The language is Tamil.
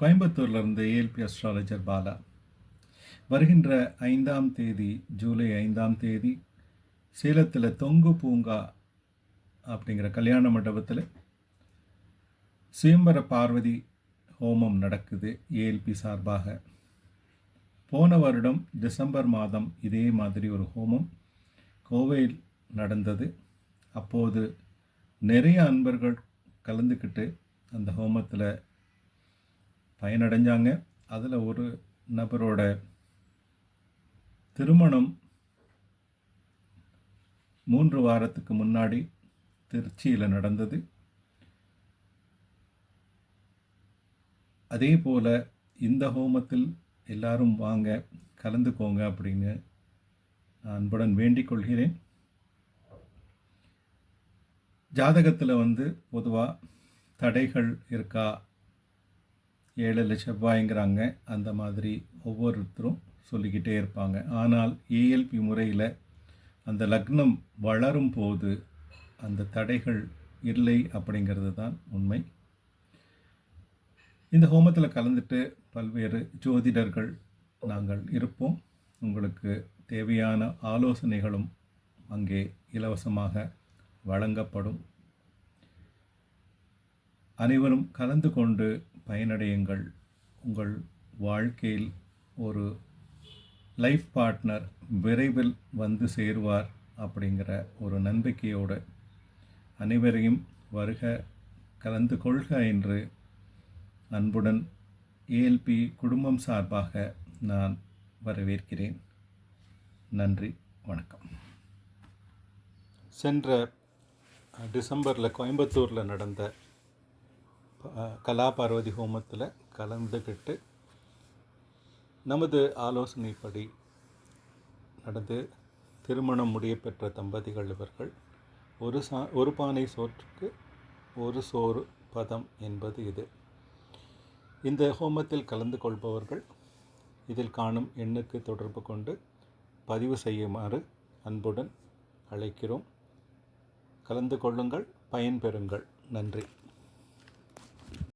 கோயம்புத்தூர்லேருந்து ஏஎல்பி அஸ்ட்ராலஜர் பாலா. வருகின்ற ஐந்தாம் தேதி ஜூலை ஐந்தாம் தேதி சேலத்தில் தொங்கு பூங்கா அப்படிங்கிற கல்யாண மண்டபத்தில் சுயம்பர பார்வதி ஹோமம் நடக்குது ஏஎல்பி சார்பாக. போன வருடம் டிசம்பர் மாதம் இதே மாதிரி ஒரு ஹோமம் கோவையில் நடந்தது. அப்போது நிறைய அன்பர்கள் கலந்துக்கிட்டு அந்த ஹோமத்தில் பயனடைஞ்சாங்க. அதில் ஒரு நபரோட திருமணம் மூன்று வாரத்துக்கு முன்னாடி திருச்சியில் நடந்தது. அதே போல் இந்த ஹோமத்தில் எல்லாரும் வாங்க கலந்துக்கோங்க அப்படின்னு நான் அன்புடன் வேண்டிக் கொள்கிறேன். ஜாதகத்தில் வந்து பொதுவாக தடைகள் இருக்கா? ஏழு லட்ச ரூபாய்ங்கிறாங்க அந்த மாதிரி ஒவ்வொருத்தரும் சொல்லிக்கிட்டே இருப்பாங்க. ஆனால் ஏஎல்பி முறையில் அந்த லக்னம் வளரும் போது அந்த தடைகள் இல்லை அப்படிங்கிறது தான் உண்மை. இந்த ஹோமத்தில் கலந்துட்டு பல்வேறு ஜோதிடர்கள் நாங்கள் இருப்போம். உங்களுக்கு தேவையான ஆலோசனைகளும் அங்கே இலவசமாக வழங்கப்படும். அனைவரும் கலந்து கொண்டு பயனடையுங்கள். உங்கள் வாழ்க்கையில் ஒரு லைஃப் பார்ட்னர் விரைவில் வந்து சேருவார் அப்படிங்கிற ஒரு நம்பிக்கையோடு அனைவரையும் வருக கலந்து கொள்க என்று அன்புடன் ஏஎல்பி குடும்பம் சார்பாக நான் வரவேற்கிறேன். நன்றி வணக்கம். சென்ற டிசம்பரில் கோயம்புத்தூரில் நடந்த கலா பார்வதி ஹோமத்தில் கலந்துக்கிட்டு நமது ஆலோசனைப்படி நடந்து திருமணம் முடிய பெற்ற தம்பதிகள் இவர்கள் ஒரு சா ஒரு பானை சோற்றுக்கு ஒரு சோறு பதம் என்பது இது. இந்த ஹோமத்தில் கலந்து கொள்பவர்கள் இதில் காணும் எண்ணுக்கு தொடர்பு கொண்டு பதிவு செய்யுமாறு அன்புடன் அழைக்கிறோம். கலந்து கொள்ளுங்கள் பயன்பெறுங்கள். நன்றி.